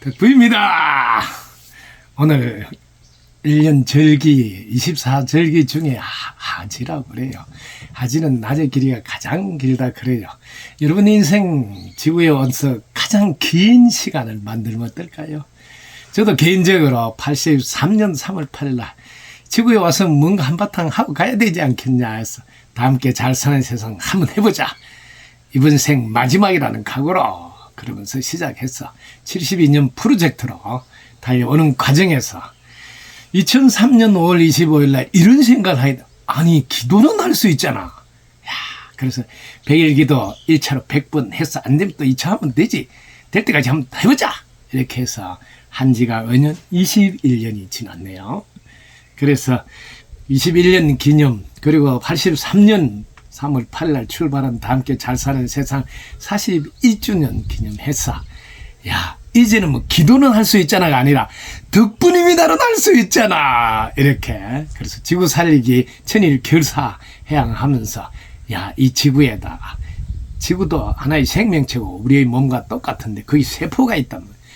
덕부입니다. 오늘 1년 절기, 24절기 중에 하- 하지라고 그래요. 하지는 낮의 길이가 가장 길다 그래요. 여러분 인생 지구에 와서 가장 긴 시간을 만들면 어떨까요? 저도 개인적으로 83년 3월 8일 날 지구에 와서 뭔가 한바탕 하고 가야 되지 않겠냐 해서 다 함께 잘 사는 세상 한번 해보자. 이번 생 마지막이라는 각오로 그러면서 시작해서 72년 프로젝트로 달려오는 과정에서 2003년 5월 25일 날 이런 생각을 돼. 아니 기도는 할 수 있잖아. 야, 그래서 100일 기도 1차로 100번 했어. 안 되면 또 2차 하면 되지. 될 때까지 한번 해보자. 이렇게 해서 한 지가 어년 21년이 지났네요. 그래서 21년 기념 그리고 83년 3월 8일 날 출발한 다 함께 잘 사는 세상 41주년 기념해서 야 이제는 뭐 기도는 할 수 있잖아가 아니라 덕분입니다는 할 수 있잖아. 이렇게. 그래서 지구 살리기 천일 결사 해양하면서 야 이 지구에다가 지구도 하나의 생명체고 우리의 몸과 똑같은데 거기 세포가 있단 말이야.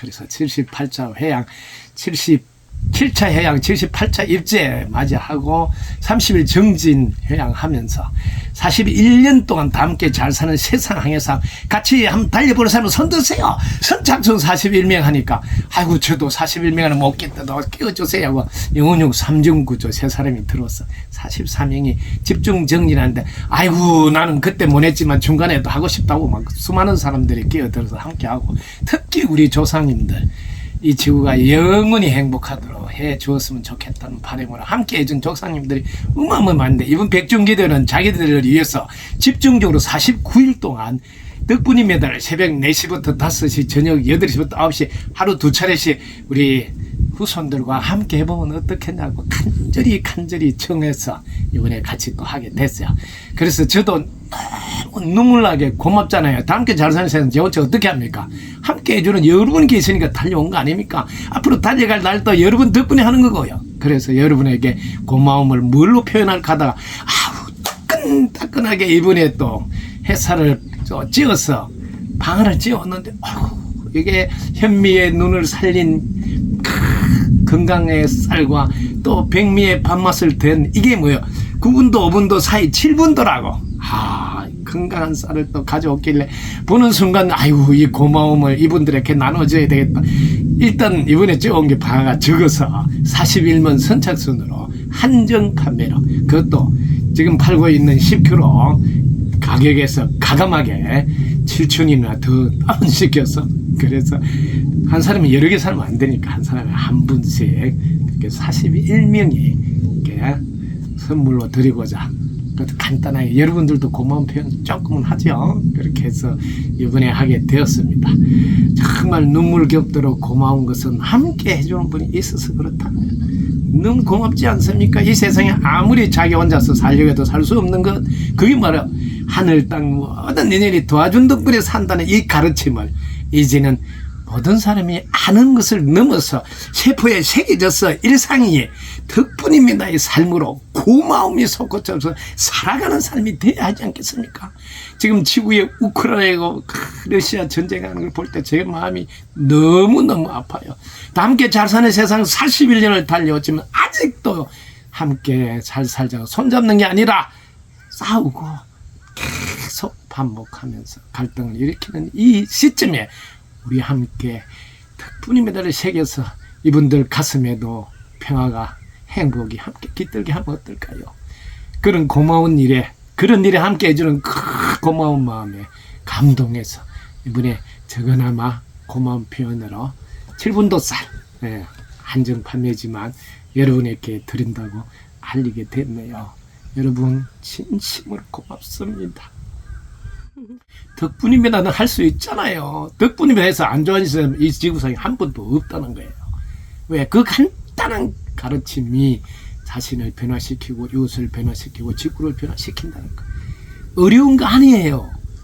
그래서 78차 해양 77차 해양 78차 입제 맞이하고 30일 정진 해양하면서 41년 동안 다 함께 잘 사는 세상 항해사 같이 한번 달려보는 사람은 손 드세요. 선착순 41명 하니까 아이고 저도 41명은 못 깼다도 끼워주세요 영원육 3중 구조 세 사람이 들어왔어. 44명이 집중 정진하는데 아이고 나는 그때 못 했지만 중간에 또 하고 싶다고 막 수많은 사람들이 끼어들어서 함께하고 특히 우리 조상님들 이 지구가 영원히 행복하도록 해 주었으면 좋겠다는 바람으로 함께 해준 조상님들이 어마어마한데 이번 백중기대는 자기들을 위해서 집중적으로 49일 동안 덕분이 메달 새벽 4시부터 5시 저녁 8시부터 9시 하루 두 차례씩 우리 후손들과 함께 해보면 어떻겠냐고 간절히 간절히 청해서 이번에 같이 또 하게 됐어요. 그래서 저도 눈물 나게 고맙잖아요. 다 함께 잘 사는 세상 저 어떻게 합니까? 함께 해주는 여러분이 계시니까 달려온 거 아닙니까? 앞으로 달려갈 날도 여러분 덕분에 하는 거고요. 그래서 여러분에게 고마움을 뭘로 표현할까 하다가 아우 따끈따끈하게 이번에 또 햇살을 저 찧어서 방안을 찧었는데 아우 이게 현미의 눈을 살린 크, 건강의 쌀과 또 백미의 밥맛을 댄 이게 뭐예요? 9분도 5분도 사이 7분도라고. 아, 건강한 쌀을 또 가져왔길래 보는 순간 아이고 이 고마움을 이분들에게 나눠줘야 되겠다. 일단 이번에 찍어온 게 방아가 적어서 41만 선착순으로 한정 판매로 그것도 지금 팔고 있는 10kg 가격에서 가감하게 7천이나 더 다운시켜서 그래서 한 사람이 여러 개 사면 안 되니까 한 사람에 한 분씩 이렇게 41명이 이렇게 선물로 드리고자. 간단하게 여러분들도 고마운 표현 조금은 하죠. 그렇게 해서 이번에 하게 되었습니다. 정말 눈물 겹도록 고마운 것은 함께 해주는 분이 있어서 그렇다 너무 고맙지 않습니까? 이 세상에 아무리 자기 혼자서 살려고 해도 살 수 없는 것. 그게 바로 하늘 땅 모든 인연이 도와준 덕분에 산다는 이 가르침을 이제는 모든 사람이 아는 것을 넘어서 세포에 새겨져서 일상이 덕분입니다. 이 삶으로 고마움이 솟구쳐서 살아가는 삶이 돼야 하지 않겠습니까? 지금 지구에 우크라이나고 러시아 전쟁하는 걸 볼 때 제 마음이 너무너무 아파요. 다 함께 잘 사는 세상 41년을 달려왔지만 아직도 함께 잘 살자고 손잡는 게 아니라 싸우고 계속 반복하면서 갈등을 일으키는 이 시점에 우리 함께 덕분이 메달을 새겨서 이분들 가슴에도 평화가 행복이 함께 깃들게 하면 어떨까요? 그런 고마운 일에 그런 일에 함께 해주는 그 고마운 마음에 감동해서 이번에 적어나마 고마운 표현으로 7분도 쌀 예, 한정 판매지만 여러분에게 드린다고 알리게 됐네요. 여러분 진심으로 고맙습니다. 덕분입니다는 할 수 있잖아요. 덕분입니다 해서 안 좋아지는 이 지구상에 한 번도 없다는 거예요. 왜? 그 간단한 가르침이 자신을 변화시키고 이웃을 변화시키고 지구를 변화시킨다는 거. 어려운 거 아니에요.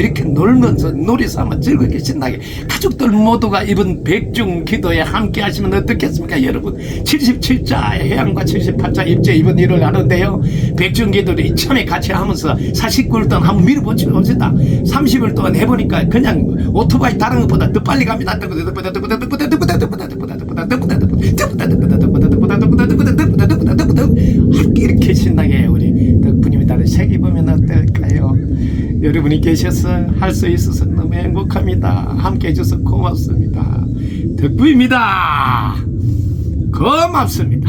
이렇게 놀면서 놀이 삼아 즐겁게 신나게 가족들 모두가 이번 백중 기도에 함께 하시면 어떻겠습니까 여러분 77자 해양과 78자 입제 이번 일을 하는데요 백중 기도를 이참에 같이 하면서 49일 동안 한번 밀어보시면 봅시다 30일 동안 해보니까 그냥 오토바이 다른 것보다 더 빨리 갑니다 렇게 신나게 우리 덕분입니다를 새기보면 어떨까요? 여러분이 계셔서 할 수 있어서 너무 행복합니다. 함께 해줘서 고맙습니다. 덕분입니다. 고맙습니다